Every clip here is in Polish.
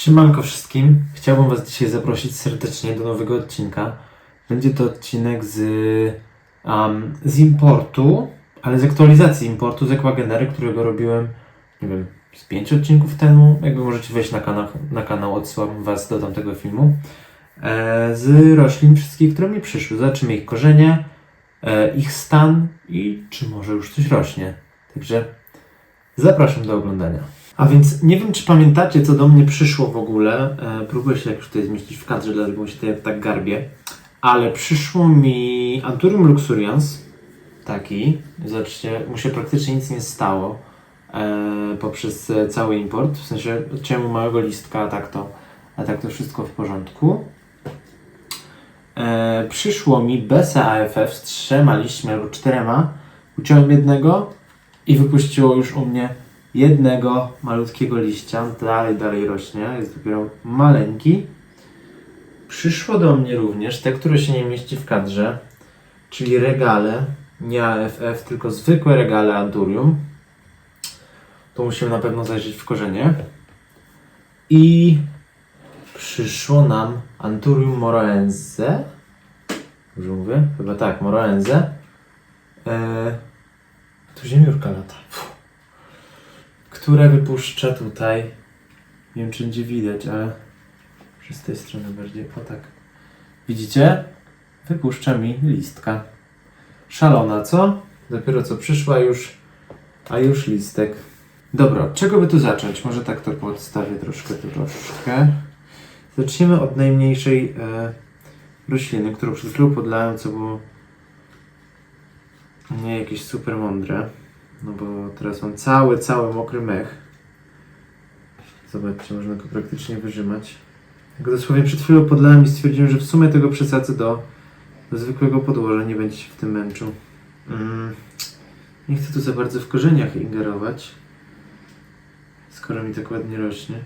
Siemanko wszystkim. Chciałbym Was dzisiaj zaprosić serdecznie do nowego odcinka. Będzie to odcinek z, um, z importu, ale z aktualizacji importu z Aquagenery, którego robiłem, nie wiem, z pięć odcinków temu. Jakby możecie wejść na kanał, na kanał odsyłam Was do tamtego filmu. E, z roślin wszystkich, które mi przyszły. Zobaczymy ich korzenie, e, ich stan i czy może już coś rośnie. Także zapraszam do oglądania. A więc nie wiem, czy pamiętacie, co do mnie przyszło w ogóle. E, próbuję się jakoś tutaj zmieścić w kadrze, dlatego się tutaj tak garbię. Ale przyszło mi Anturium luxurians, taki. Zobaczcie, mu się praktycznie nic nie stało e, poprzez cały import. W sensie odciąłem małego listka, a tak to, a tak to wszystko w porządku. E, przyszło mi BSA AFF z trzema liśćmi albo czterema. Uciąłem jednego i wypuściło już u mnie jednego malutkiego liścia. Dalej, dalej rośnie. Jest dopiero maleńki. Przyszło do mnie również te, które się nie mieści w kadrze, czyli regale, nie AFF, tylko zwykłe regale Anturium. Tu musimy na pewno zajrzeć w korzenie. I przyszło nam Anturium moraense. Dobrze mówię? Chyba tak, moraense. Eee, tu ziemiurka lata. Fuh. Które wypuszcza tutaj. Nie wiem, czy będzie widać, ale że z tej strony bardziej. O tak. Widzicie? Wypuszcza mi listka. Szalona, co? Dopiero co przyszła już, a już listek. Dobra, czego by tu zacząć? Może tak to podstawię troszkę, troszkę. Zacznijmy od najmniejszej e, rośliny, którą przed chwilą podlałem, co było nie jakieś super mądre. No bo teraz mam cały, cały mokry mech. Zobaczcie, można go praktycznie wyrzymać. Jak dosłownie przed chwilą podlałem i stwierdziłem, że w sumie tego przesadzę do, do zwykłego podłoża, nie będzie się w tym męczył. Mm. Nie chcę tu za bardzo w korzeniach ingerować, skoro mi tak ładnie rośnie.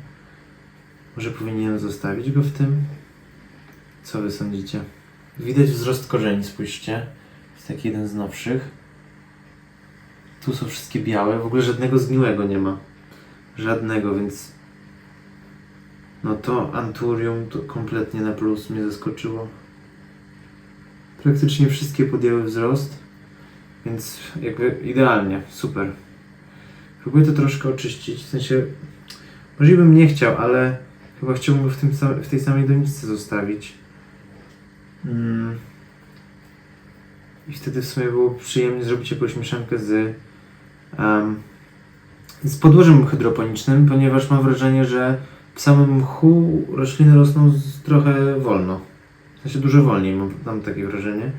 Może powinienem zostawić go w tym? Co wy sądzicie? Widać wzrost korzeni, spójrzcie. Jest taki jeden z nowszych. Tu są wszystkie białe, w ogóle żadnego zgniłego nie ma. Żadnego, więc no to Anturium to kompletnie na plus mnie zaskoczyło. Praktycznie wszystkie podjęły wzrost, więc jakby idealnie, super. Próbuję to troszkę oczyścić, w sensie może bym nie chciał, ale chyba chciałbym go w, tym, sam- w tej samej doniczce zostawić. Mm. I wtedy w sumie było przyjemnie zrobić jakąś mieszankę z, z podłożem hydroponicznym, ponieważ mam wrażenie, że w samym mchu rośliny rosną z, trochę wolno. W sensie dużo wolniej, mam, mam takie wrażenie.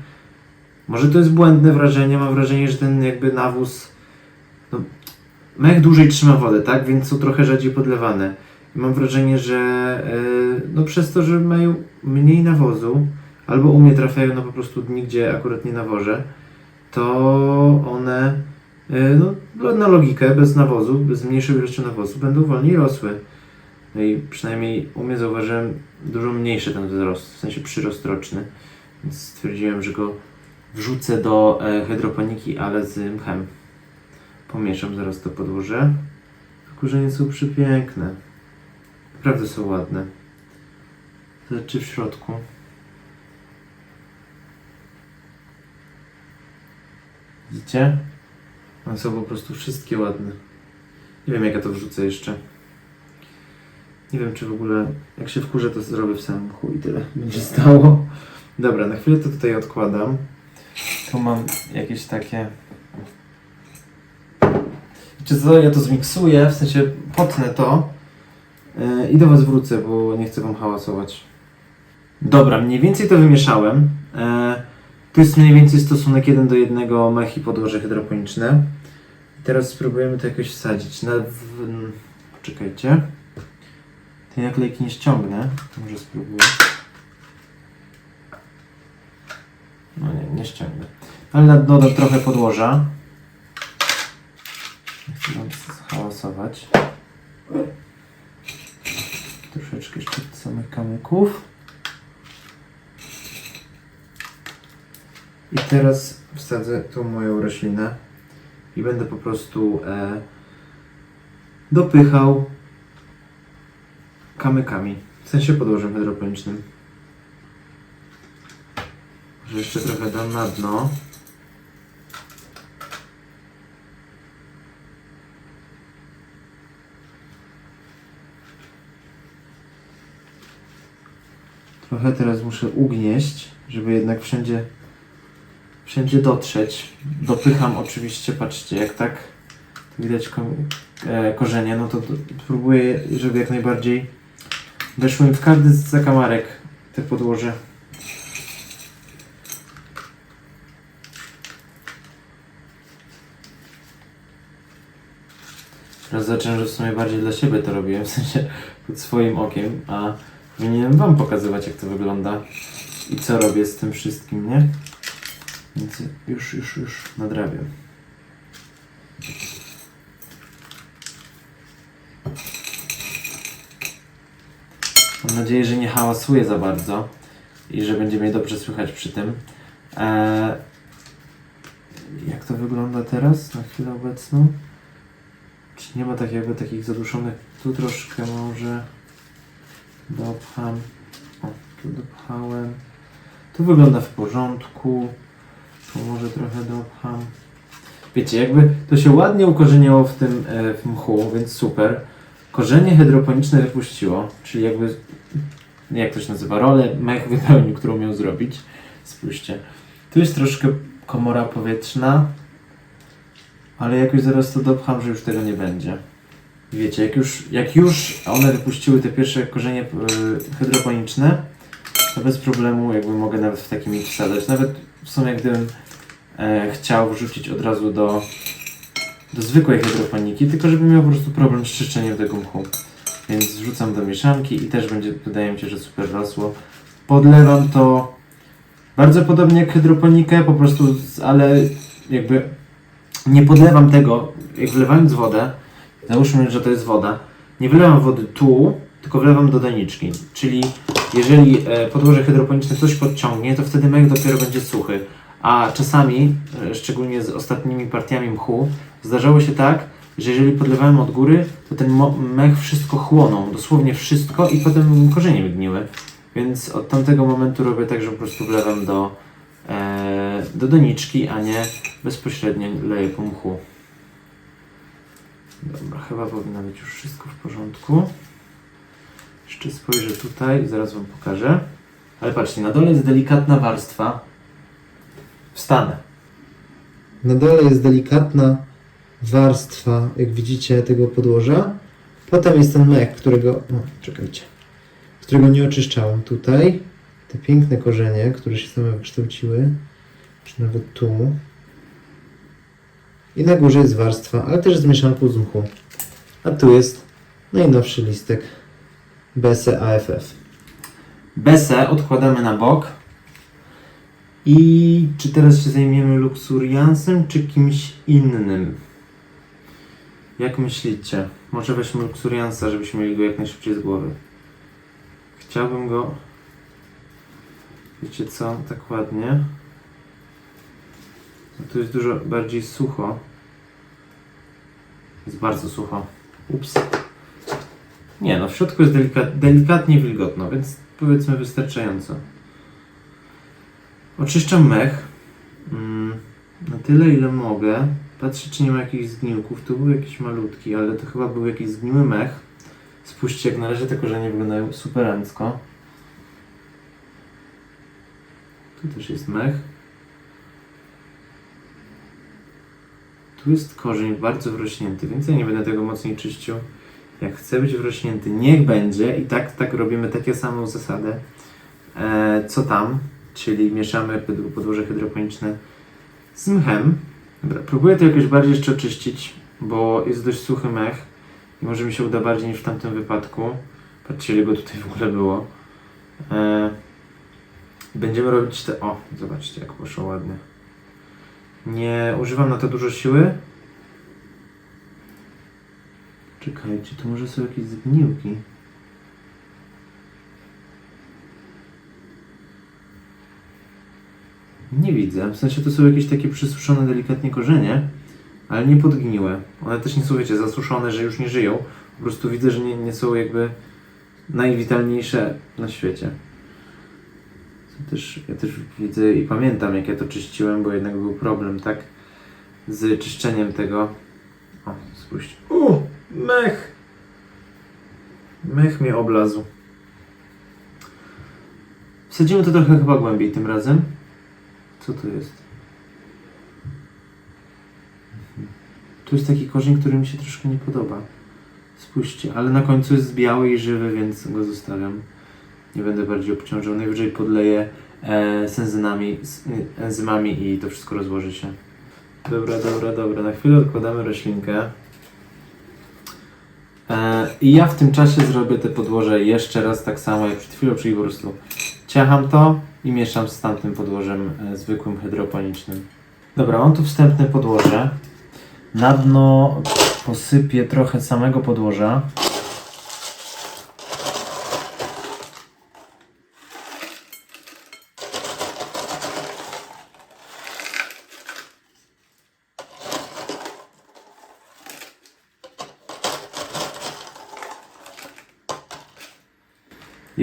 Może to jest błędne wrażenie, mam wrażenie, że ten jakby nawóz no, mech dłużej trzyma wodę, tak? Więc są trochę rzadziej podlewane. I mam wrażenie, że e, no przez to, że mają mniej nawozu, albo u mnie trafiają na po prostu dni, gdzie akurat nie nawożę, to one no, no, na logikę, bez nawozu, bez mniejszej ilości nawozu, będą wolniej rosły. No i przynajmniej u mnie zauważyłem dużo mniejszy ten wzrost, w sensie przyrost roczny. Więc stwierdziłem, że go wrzucę do e, hydroponiki, ale z mchem. Pomieszam zaraz to podłoże. Korzenie są przepiękne. Naprawdę są ładne. Zobaczcie w środku. Widzicie? One są po prostu wszystkie ładne. Nie wiem jak ja to wrzucę jeszcze. Nie wiem czy w ogóle jak się wkurzę to zrobię w samym chuj tyle będzie stało. Dobra, na chwilę to tutaj odkładam. Tu mam jakieś takie... Czy co, ja to zmiksuję, w sensie potnę to yy, i do Was wrócę, bo nie chcę Wam hałasować. Dobra, mniej więcej to wymieszałem. E, tu jest mniej więcej stosunek 1 do 1 mech i podłoże hydroponiczne. Teraz spróbujemy to jakoś wsadzić. Na, poczekajcie. Tej naklejki nie ściągnę. Może spróbuję. No nie, nie ściągnę. Ale na dno dam trochę podłoża. Nie chcę wam hałasować. Troszeczkę jeszcze samych kamyków. Teraz wsadzę tą moją roślinę i będę po prostu e, dopychał kamykami. W sensie podłożem hydroponicznym. Może jeszcze trochę dam na dno. Trochę teraz muszę ugnieść, żeby jednak wszędzie, wszędzie dotrzeć. Dopycham oczywiście, patrzcie, jak tak widać ko- e, korzenie, no to do, próbuję, żeby jak najbardziej weszło mi w każdy z zakamarek te podłoże. Teraz zacząłem, że w sumie bardziej dla siebie to robiłem, w sensie pod swoim okiem, a powinienem wam pokazywać jak to wygląda i co robię z tym wszystkim, nie? Więc już, już, już nadrabiam. Mam nadzieję, że nie hałasuję za bardzo i że będzie mnie dobrze słychać przy tym. Eee, jak to wygląda teraz na chwilę obecną? Czy nie ma tak jakby takich zaduszonych? Tu troszkę może dopcham. O, tu dopchałem. Tu wygląda w porządku. Może trochę dopcham. Wiecie, jakby to się ładnie ukorzeniało w tym e, w mchu, więc super. Korzenie hydroponiczne wypuściło, czyli jakby, jak to się nazywa, rolę mech wypełnił, którą miał zrobić. Spójrzcie. Tu jest troszkę komora powietrzna, ale jakoś zaraz to dopcham, że już tego nie będzie. Wiecie, jak już, jak już one wypuściły te pierwsze korzenie e, hydroponiczne, to bez problemu jakby mogę nawet w takim ich wsadzać. Nawet w sumie gdybym e, chciał wrzucić od razu do, do zwykłej hydroponiki, tylko żeby miał po prostu problem z czyszczeniem tego mchu. Więc wrzucam do mieszanki i też będzie, wydaje mi się, że super rosło. Podlewam to bardzo podobnie jak hydroponikę, po prostu, z, ale jakby nie podlewam tego, jak wlewając wodę, załóżmy, że to jest woda, nie wylewam wody tu, tylko wlewam do doniczki. Czyli jeżeli e, podłoże hydroponiczne coś podciągnie, to wtedy mech dopiero będzie suchy. A czasami, e, szczególnie z ostatnimi partiami mchu, zdarzało się tak, że jeżeli podlewałem od góry, to ten mech wszystko chłonął, dosłownie wszystko i potem korzenie gniły. Więc od tamtego momentu robię tak, że po prostu wlewam do, e, do doniczki, a nie bezpośrednio leję po mchu. Dobra, chyba powinno być już wszystko w porządku. Jeszcze spojrzę tutaj zaraz Wam pokażę. Ale patrzcie, na dole jest delikatna warstwa. Wstanę. Na dole jest delikatna warstwa, jak widzicie, tego podłoża. Potem jest ten mech, którego. No, czekajcie. Którego nie oczyszczałem. Tutaj te piękne korzenie, które się same wykształciły. Czy nawet tu. I na górze jest warstwa, ale też z mieszanką z. A tu jest najnowszy listek BSE AFF. Besę odkładamy na bok. I czy teraz się zajmiemy luksuriansem, czy kimś innym? Jak myślicie? Może weźmy luksuriansa, żebyśmy mieli go jak najszybciej z głowy. Chciałbym go. Wiecie co? Tak ładnie. No tu jest dużo bardziej sucho. Jest bardzo sucho. Ups. Nie, no w środku jest delikat, delikatnie wilgotno, więc powiedzmy wystarczająco. Oczyszczam mech mm, na tyle, ile mogę. Patrzę, czy nie ma jakichś zgniłków. Tu był jakiś malutki, ale to chyba był jakiś zgniły mech. Spójrzcie, jak na razie te korzenie wyglądają superancko. Tu też jest mech. Tu jest korzeń bardzo wrośnięty, więc ja nie będę tego mocniej czyścił. Jak chce być wrośnięty, niech będzie. I tak, tak robimy takie samą zasadę, e, co tam, czyli mieszamy pod- podłoże hydroponiczne z mchem. Dobra, próbuję to jakoś bardziej jeszcze oczyścić, bo jest dość suchy mech i może mi się uda bardziej niż w tamtym wypadku. Patrzcie, ile go tutaj w ogóle było. E, będziemy robić te... O, zobaczcie, jak poszło ładnie. Nie używam na to dużo siły, Czekajcie, to może są jakieś zgniłki. Nie widzę. W sensie to są jakieś takie przysuszone delikatnie korzenie, ale nie podgniłe. One też nie są, wiecie, zasuszone, że już nie żyją. Po prostu widzę, że nie, nie są jakby najwitalniejsze na świecie. To też, ja też widzę i pamiętam, jak ja to czyściłem, bo jednak był problem, tak? Z czyszczeniem tego. O, spójrzcie. U, mech! Mech mnie oblazł. Wsadzimy to trochę chyba głębiej tym razem. Co to jest? Mhm. Tu jest taki korzeń, który mi się troszkę nie podoba. Spójrzcie, ale na końcu jest biały i żywy, więc go zostawiam. Nie będę bardziej obciążał. Najwyżej podleję e, z enzymami, z e, enzymami i to wszystko rozłoży się. Dobra, dobra, dobra. Na chwilę odkładamy roślinkę. E, I ja w tym czasie zrobię te podłoże jeszcze raz tak samo jak przed chwilą, czyli po prostu ciacham to i mieszam z tamtym podłożem e, zwykłym hydroponicznym. Dobra, mam tu wstępne podłoże. Na dno posypię trochę samego podłoża.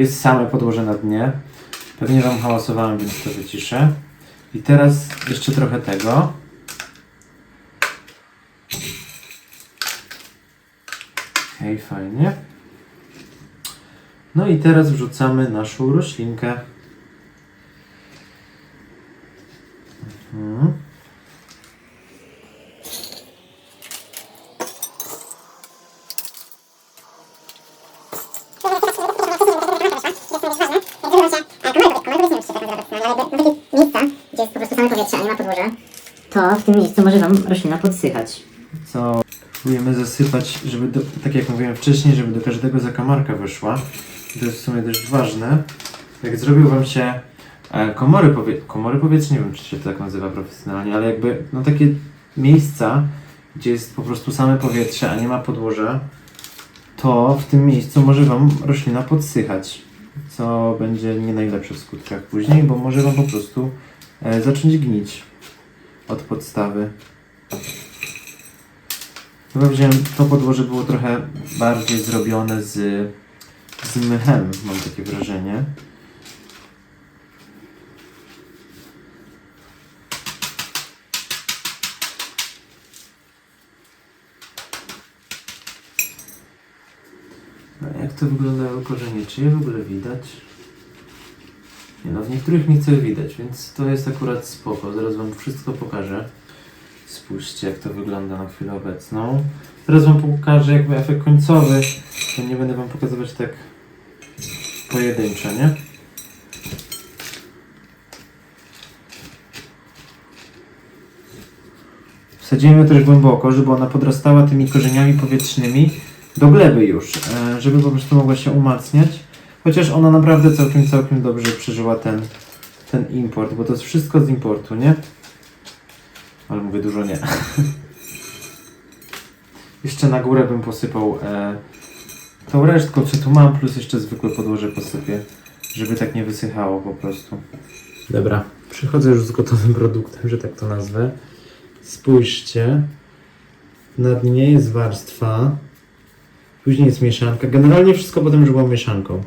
Jest same podłoże na dnie. Pewnie Wam hałasowałem, więc to wyciszę. I teraz jeszcze trochę tego. Hej, fajnie. No i teraz wrzucamy naszą roślinkę. Mhm. miejsca, gdzie jest po prostu same powietrze, a nie ma podłoża, w tym miejscu może Wam roślina podsychać. co próbujemy zasypać, żeby, do, tak jak mówiłem wcześniej, żeby do każdego zakamarka wyszła. To jest w sumie dość ważne. Jak zrobił Wam się e, komory, powie, komory powietrzne, nie wiem czy się to tak nazywa profesjonalnie, ale jakby no takie miejsca, gdzie jest po prostu same powietrze, a nie ma podłoża, to w tym miejscu może Wam roślina podsychać, co będzie nie najlepsze w skutkach później, bo może Wam po prostu e, zacząć gnić od podstawy. Chyba wziąłem, to podłoże było trochę bardziej zrobione z, z mychem, mam takie wrażenie. No, jak to wyglądało korzenie? Czy je w ogóle widać? No, w niektórych nie chcę widać, więc to jest akurat spoko. Zaraz Wam wszystko pokażę. Spójrzcie, jak to wygląda na chwilę obecną. Teraz Wam pokażę jakby efekt końcowy, to nie będę Wam pokazywać tak pojedynczo, nie? Wsadziłem ją też głęboko, żeby ona podrastała tymi korzeniami powietrznymi do gleby już, e, żeby po prostu mogła się umacniać. Chociaż ona naprawdę całkiem, całkiem dobrze przeżyła ten, ten import, bo to jest wszystko z importu, nie? Ale mówię dużo nie. jeszcze na górę bym posypał e, tą resztką, co tu mam, plus jeszcze zwykłe podłoże posypię, żeby tak nie wysychało po prostu. Dobra, przychodzę już z gotowym produktem, że tak to nazwę. Spójrzcie. Na dnie jest warstwa. Później jest mieszanka. Generalnie wszystko potem już było mieszanką.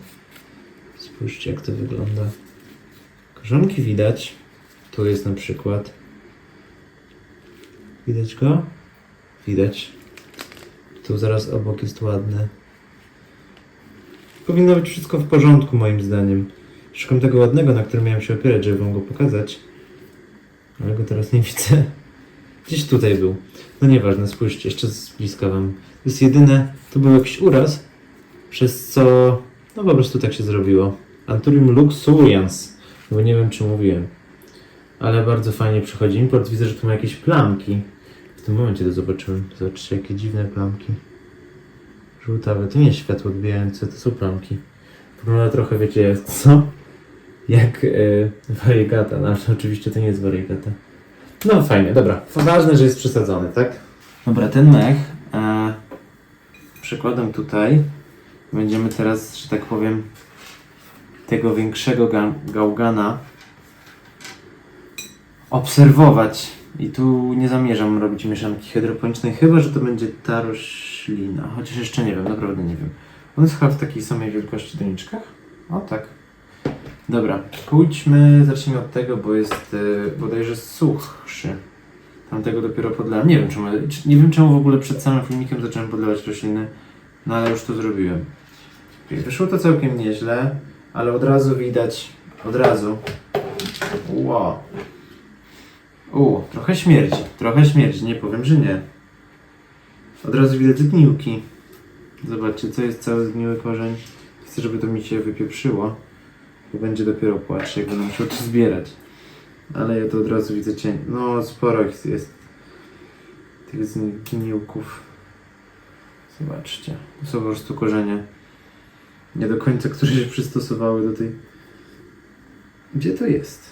Spójrzcie jak to wygląda. Korzonki widać. Tu jest na przykład. Widać go? Widać. Tu zaraz obok jest ładny. Powinno być wszystko w porządku moim zdaniem. Szukam tego ładnego, na którym miałem się opierać, żeby wam go pokazać. Ale go teraz nie widzę. Gdzieś tutaj był. No nieważne, spójrzcie, jeszcze z bliska wam. To jest jedyne, to był jakiś uraz, przez co, no po prostu tak się zrobiło. Anturium luxurians, bo nie wiem czy mówiłem. Ale bardzo fajnie przychodzi import. Widzę, że tu ma jakieś plamki. W tym momencie to zobaczyłem. Zobaczcie, jakie dziwne plamki. Żółtawe. To nie jest światło odbijające, to są plamki. Wygląda trochę, wiecie, jak co? Jak yy, wariegata. No ale oczywiście to nie jest wariegata. No fajnie, dobra. Ważne, że jest przesadzony, tak? Dobra, ten mech e, tutaj. Będziemy teraz, że tak powiem, tego większego ga- gałgana obserwować. I tu nie zamierzam robić mieszanki hydroponicznej, chyba że to będzie ta roślina. Chociaż jeszcze nie wiem, naprawdę nie wiem. On jest chyba w takiej samej wielkości doniczkach? O tak. Dobra, pójdźmy, zacznijmy od tego, bo jest y, bodajże suchszy. Tamtego dopiero podlałem. Nie wiem, czemu, nie wiem czemu w ogóle przed samym filmikiem zacząłem podlewać rośliny, no ale już to zrobiłem. Wyszło to całkiem nieźle, ale od razu widać, od razu. Wow. U, trochę śmierdzi, trochę śmierdzi, nie powiem, że nie. Od razu widać zgniłki. Zobaczcie, co jest cały zgniły korzeń. Chcę, żeby to mi się wypieprzyło, bo będzie dopiero płacz, jak będę musiał to zbierać. Ale ja to od razu widzę cień. No, sporo ich jest. Tych zgniłków. Zobaczcie. To są po prostu korzenie. Nie do końca, które się przystosowały do tej... Gdzie to jest?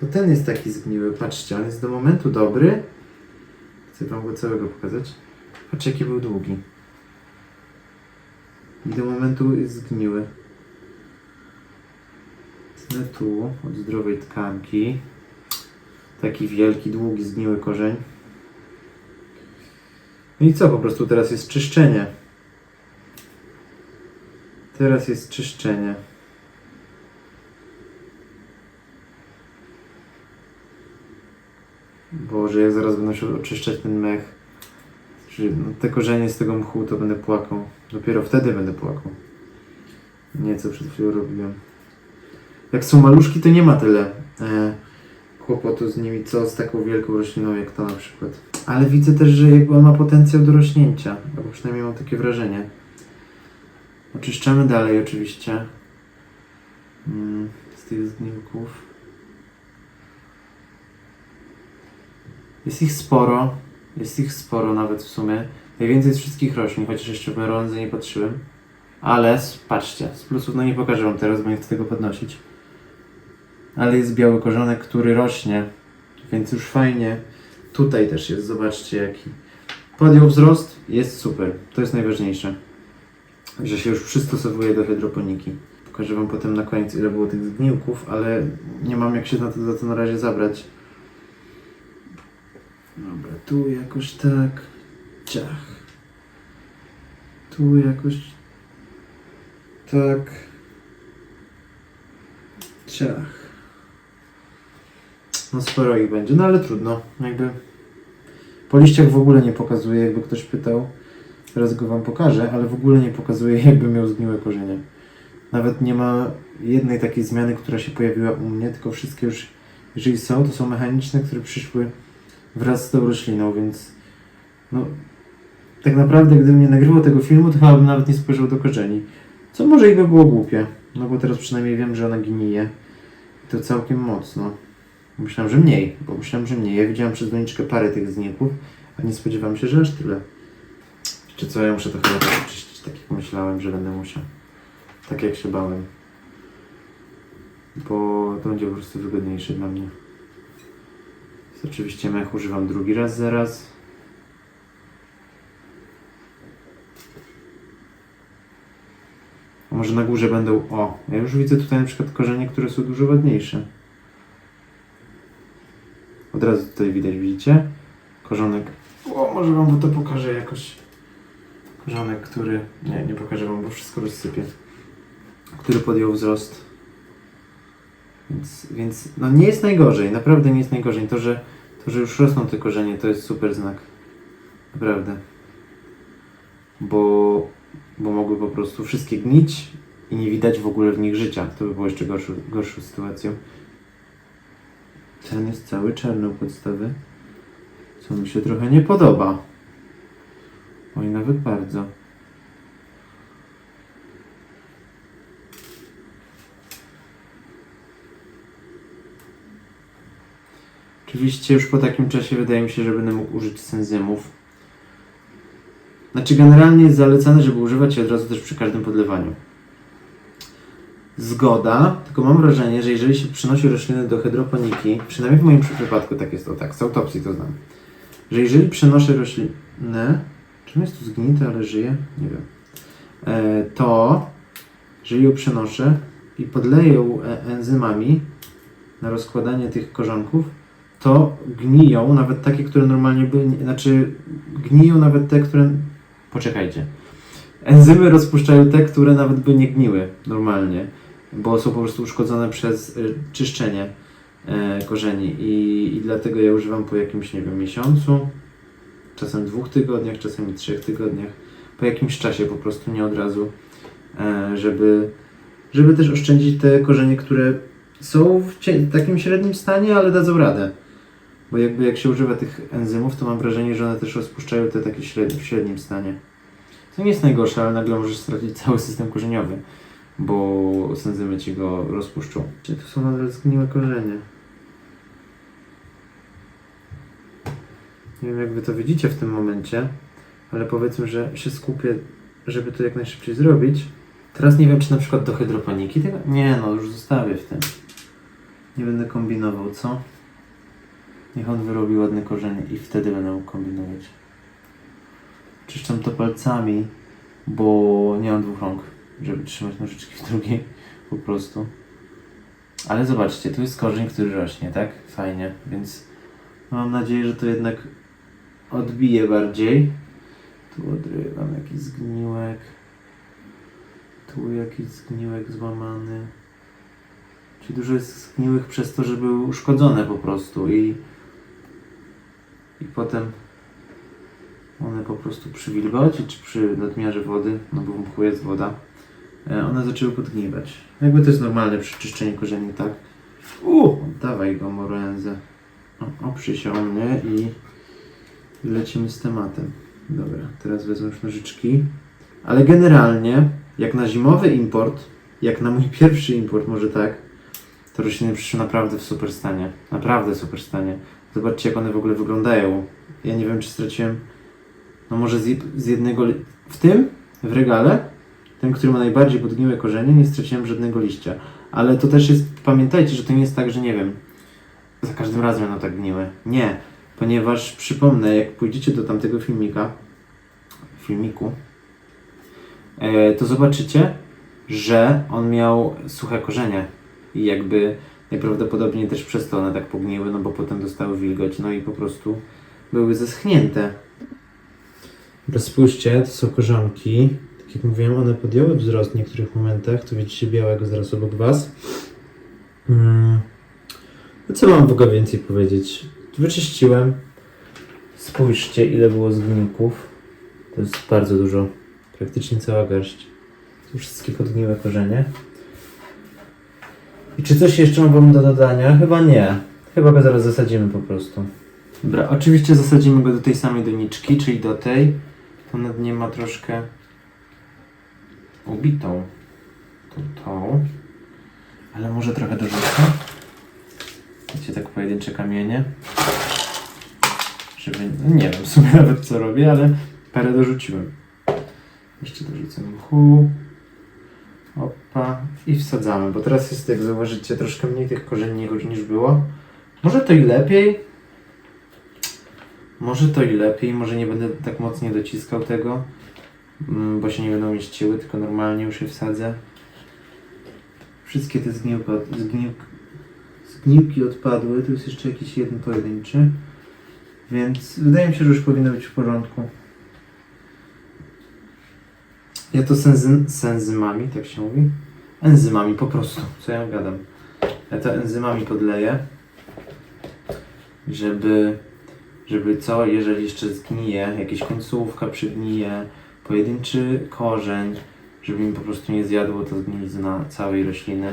To ten jest taki zgniły. Patrzcie, on jest do momentu dobry. Chcę wam go całego pokazać. Patrzcie, jaki był długi. I do momentu jest zgniły. Tnę tu od zdrowej tkanki. Taki wielki, długi, zgniły korzeń. No i co? Po prostu teraz jest czyszczenie. Teraz jest czyszczenie. Boże, jak zaraz będę musiał oczyszczać ten mech. Czyli no, te korzenie z tego mchu to będę płakał. Dopiero wtedy będę płakał. Nie, co przed chwilą robiłem. Jak są maluszki, to nie ma tyle e, kłopotu z nimi, co z taką wielką rośliną jak to na przykład. Ale widzę też, że on ma potencjał do rośnięcia. Albo przynajmniej mam takie wrażenie. Oczyszczamy dalej oczywiście. Mm, z tych zgniłków. Jest ich sporo. Jest ich sporo nawet w sumie. Najwięcej z wszystkich roślin, chociaż jeszcze w merondze nie patrzyłem. Ale patrzcie, z plusów no nie pokażę wam teraz, bo nie chcę tego podnosić. Ale jest biały korzonek, który rośnie, więc już fajnie. Tutaj też jest, zobaczcie jaki. Podjął wzrost, jest super. To jest najważniejsze. Że się już przystosowuje do hydroponiki. Pokażę wam potem na koniec ile było tych zgniłków, ale nie mam jak się na to, za to na razie zabrać. Dobra, tu jakoś tak. Ciach. Tu jakoś tak. Ciach. No sporo ich będzie, no ale trudno. Jakby po liściach w ogóle nie pokazuje, jakby ktoś pytał. Teraz go wam pokażę, ale w ogóle nie pokazuje, jakby miał zgniłe korzenie. Nawet nie ma jednej takiej zmiany, która się pojawiła u mnie, tylko wszystkie już, jeżeli są, to są mechaniczne, które przyszły wraz z tą rośliną, więc no tak naprawdę gdybym nie nagrywał tego filmu, to chyba bym nawet nie spojrzał do korzeni. Co może i by było głupie, no bo teraz przynajmniej wiem, że ona gnije. I to całkiem mocno. Myślałem, że mniej, bo myślałem, że mniej. Ja widziałem przez doniczkę parę tych zników, a nie spodziewałem się, że aż tyle. Czy co, ja muszę to chyba oczyścić, tak jak myślałem, że będę musiał. Tak jak się bałem. Bo to będzie po prostu wygodniejsze dla mnie. Więc oczywiście mech używam drugi raz zaraz. A może na górze będą. O, ja już widzę tutaj na przykład korzenie, które są dużo ładniejsze. Od razu tutaj widać, widzicie? Korzonek. O, może wam to pokażę jakoś. Korzonek, który. Nie, nie pokażę wam, bo wszystko rozsypię. Który podjął wzrost. Więc, więc no nie jest najgorzej, naprawdę nie jest najgorzej. To że, to, że już rosną te korzenie, to jest super znak. Naprawdę. Bo, bo mogły po prostu wszystkie gnić i nie widać w ogóle w nich życia. To by było jeszcze gorszą, gorszą sytuacją. Ten jest cały czarny u podstawy. Co mi się trochę nie podoba. Oj, nawet bardzo. Oczywiście już po takim czasie wydaje mi się, że będę mógł użyć senzymów. Znaczy generalnie jest zalecane, żeby używać je od razu też przy każdym podlewaniu. Zgoda, tylko mam wrażenie, że jeżeli się przynosi rośliny do hydroponiki, przynajmniej w moim przypadku tak jest to tak, z autopsji to znam, że jeżeli przenoszę roślinę, czy ona jest tu zgnita, ale żyje? Nie wiem. E, to, jeżeli ją przenoszę i podleję e, enzymami na rozkładanie tych korzonków, to gniją nawet takie, które normalnie by, nie- znaczy gniją nawet te, które, poczekajcie, enzymy rozpuszczają te, które nawet by nie gniły normalnie, bo są po prostu uszkodzone przez y, czyszczenie e, korzeni i, i dlatego ja używam po jakimś, nie wiem, miesiącu, czasem dwóch tygodniach, czasem trzech tygodniach, po jakimś czasie po prostu, nie od razu, e, żeby, żeby też oszczędzić te korzenie, które są w takim średnim stanie, ale dadzą radę. Bo jakby jak się używa tych enzymów, to mam wrażenie, że one też rozpuszczają te takie średnie, w średnim stanie. To nie jest najgorsze, ale nagle możesz stracić cały system korzeniowy, bo enzymy ci go rozpuszczą. Czy tu są nadal zgniłe korzenie? Nie wiem jak wy to widzicie w tym momencie, ale powiedzmy, że się skupię, żeby to jak najszybciej zrobić. Teraz nie wiem, czy na przykład do hydroponiki tego... Nie no, już zostawię w tym. Nie będę kombinował, co? Niech on wyrobi ładne korzenie i wtedy będę mógł kombinować. Czyszczam to palcami, bo nie mam dwóch rąk, żeby trzymać nożyczki w drugiej, po prostu. Ale zobaczcie, tu jest korzeń, który rośnie, tak? Fajnie, więc mam nadzieję, że to jednak odbije bardziej. Tu odrywam jakiś zgniłek. Tu jakiś zgniłek złamany. Czyli dużo jest zgniłych przez to, że były uszkodzone po prostu i i potem one po prostu przy wilgoci czy przy nadmiarze wody, no bo w jest woda, e, one zaczęły podgniwać. Jakby to jest normalne przy czyszczeniu korzeni, tak? U, dawaj go morenzę. O, oprzyj się o mnie i lecimy z tematem. Dobra, teraz wezmę już nożyczki. Ale generalnie, jak na zimowy import, jak na mój pierwszy import, może tak, to rośliny przyszły naprawdę w super stanie. Naprawdę super stanie. Zobaczcie, jak one w ogóle wyglądają. Ja nie wiem, czy straciłem. No może z, z jednego. W tym, w regale, ten, który ma najbardziej podgniłe korzenie, nie straciłem żadnego liścia. Ale to też jest. Pamiętajcie, że to nie jest tak, że nie wiem. Za każdym razem będą tak gniłe. Nie, ponieważ przypomnę, jak pójdziecie do tamtego filmika, filmiku, e, to zobaczycie, że on miał suche korzenie. I jakby najprawdopodobniej też przez to one tak pogniły, no bo potem dostały wilgoć, no i po prostu były zeschnięte. Dobra, spójrzcie, to są korzonki. Tak jak mówiłem, one podjęły wzrost w niektórych momentach. Tu widzicie białego zaraz obok Was. Mm. No co mam w ogóle więcej powiedzieć? Wyczyściłem. Spójrzcie, ile było zgniłków. To jest bardzo dużo. Praktycznie cała garść. Tu wszystkie podgniłe korzenie. I czy coś jeszcze mam Wam do dodania? Chyba nie. Chyba go zaraz zasadzimy po prostu. Dobra, oczywiście zasadzimy go do tej samej doniczki, czyli do tej. To na dnie ma troszkę ubitą. Tu tą. Ale może trochę dorzucę. Pojedyncze kamienie. Żeby, no nie wiem w sumie nawet co robię, ale parę dorzuciłem. Jeszcze dorzucę mchu. Opa. I wsadzamy, bo teraz jest, jak zauważycie, troszkę mniej tych korzeni niż było. Może to i lepiej, może to i lepiej, może nie będę tak mocno dociskał tego, mm, bo się nie będą mieściły, tylko normalnie już je wsadzę. Wszystkie te zgniłki, zgniłk, zgniłki odpadły, tu jest jeszcze jakiś jeden pojedynczy, więc wydaje mi się, że już powinno być w porządku. Ja to z, enzym, z enzymami, tak się mówi? Enzymami po prostu, co ja gadam. Ja to enzymami podleję, żeby żeby co, jeżeli jeszcze zgnije, jakaś końcówka przygnije, pojedynczy korzeń, żeby mi po prostu nie zjadło to zgnilizna całej rośliny.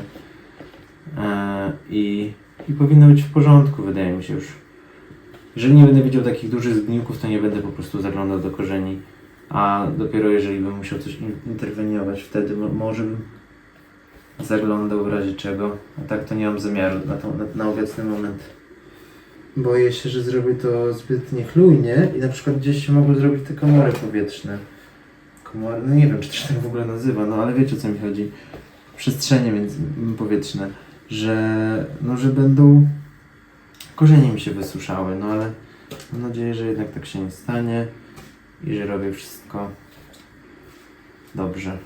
E, i, I powinno być w porządku, wydaje mi się już. Jeżeli nie będę widział takich dużych zgniłków, to nie będę po prostu zaglądał do korzeni. A dopiero jeżeli bym musiał coś in- interweniować, wtedy mo- może bym zaglądał w razie czego. A tak to nie mam zamiaru na, to, na, na obecny moment. Boję się, że zrobię to zbyt niechlujnie i na przykład gdzieś się mogły zrobić te komory powietrzne. Komory, no nie wiem, czy to się tak w ogóle nazywa, no ale wiecie o co mi chodzi. Przestrzenie między, powietrzne, że no, że będą korzenie mi się wysuszały, no ale mam nadzieję, że jednak tak się nie stanie i że robię wszystko dobrze.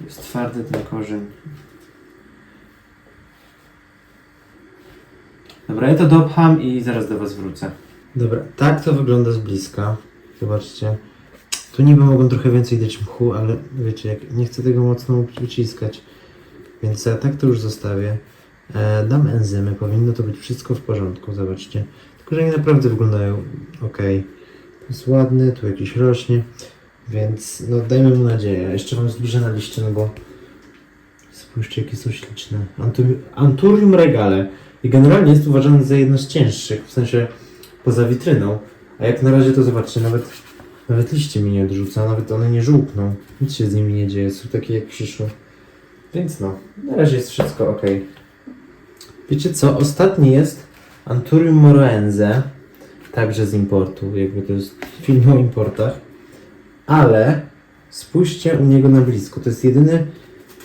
Jest twardy ten korzeń. Dobra, ja to dopcham i zaraz do Was wrócę. Dobra, tak to wygląda z bliska. Zobaczcie. Tu niby mogą trochę więcej dać mchu, ale wiecie, jak nie chcę tego mocno przyciskać, więc ja tak to już zostawię. E, dam enzymy, powinno to być wszystko w porządku, zobaczcie. Tylko, że oni naprawdę wyglądają ok. To jest ładny, tu jakiś rośnie, więc no dajmy mu nadzieję. Jeszcze wam zbliżę na liście, no bo spójrzcie jakie są śliczne. Anturium, regale. I generalnie jest uważany za jedno z cięższych, w sensie poza witryną. A jak na razie to zobaczcie, nawet, nawet liście mi nie odrzuca, nawet one nie żółkną. Nic się z nimi nie dzieje, są takie jak przyszły. Więc no, na razie jest wszystko ok. Wiecie co? Ostatni jest Anturium Moroense, także z importu, jakby to jest film o importach. Ale spójrzcie u niego na blisko. To jest jedyny.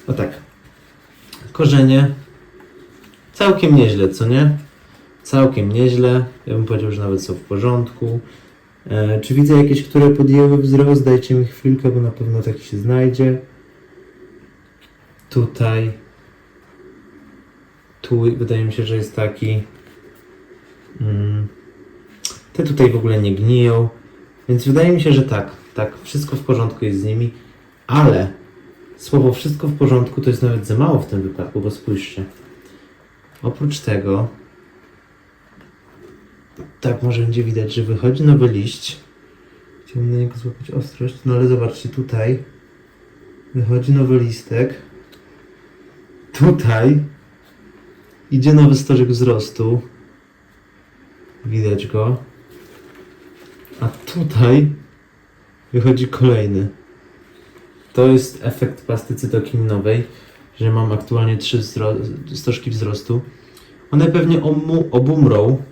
O tak. Korzenie. Całkiem nieźle, co nie? Całkiem nieźle. Ja bym powiedział, że nawet są w porządku. E, czy widzę jakieś, które podjęły wzrost? Dajcie mi chwilkę, bo na pewno taki się znajdzie. Tutaj. Tu wydaje mi się, że jest taki. Mm, te tutaj w ogóle nie gniją. Więc wydaje mi się, że tak. Tak, wszystko w porządku jest z nimi. Ale słowo wszystko w porządku to jest nawet za mało w tym wypadku, bo spójrzcie. Oprócz tego, tak może będzie widać, że wychodzi nowy liść. Chciałbym na niego złapać ostrość, no ale zobaczcie, tutaj wychodzi nowy listek. Tutaj idzie nowy stożek wzrostu. Widać go. A tutaj wychodzi kolejny. To jest efekt pasty cytokininowej, że mam aktualnie trzy wzro- stożki wzrostu. One pewnie obumrą,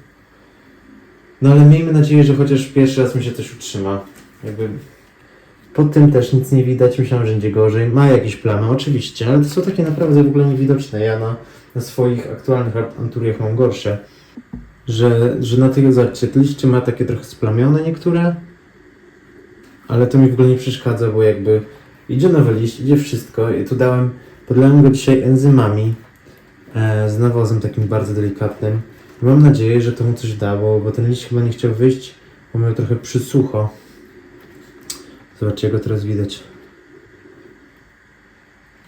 no ale miejmy nadzieję, że chociaż pierwszy raz mi się coś utrzyma. Jakby pod tym też nic nie widać, myślałem, że będzie gorzej. Ma jakieś plamy, oczywiście, ale to są takie naprawdę w ogóle niewidoczne. Ja na, na swoich aktualnych anturiach mam gorsze. Że, że na tych, zobaczcie, liście ma takie trochę splamione niektóre, ale to mi w ogóle nie przeszkadza, bo jakby idzie nowy liść, idzie wszystko i tu dałem, podlałem go dzisiaj enzymami e, z nawozem takim bardzo delikatnym. Mam nadzieję, że to mu coś da, bo, bo ten liść chyba nie chciał wyjść, bo miał trochę przysucho. Zobaczcie, go teraz widać.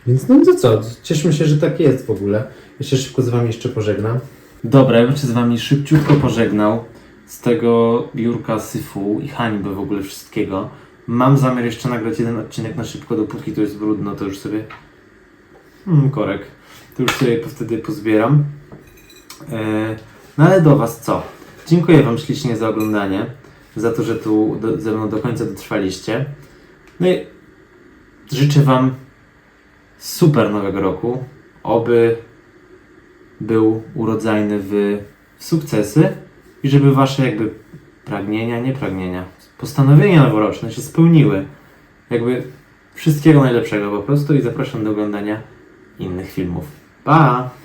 Więc no to co, cieszmy się, że tak jest w ogóle. Ja się szybko z wami jeszcze pożegnam. Dobra, ja bym się z wami szybciutko pożegnał z tego biurka syfu i hańby w ogóle wszystkiego. Mam zamiar jeszcze nagrać jeden odcinek na szybko, dopóki to jest brudno, to już sobie... Hmm, korek. To już sobie wtedy pozbieram. E, no ale do was co? Dziękuję wam ślicznie za oglądanie, za to, że tu do, ze mną do końca dotrwaliście. No i życzę wam super nowego roku. Oby był urodzajny w, sukcesy i żeby wasze jakby pragnienia, nie pragnienia, postanowienia noworoczne się spełniły. Jakby wszystkiego najlepszego po prostu i zapraszam do oglądania innych filmów. Pa!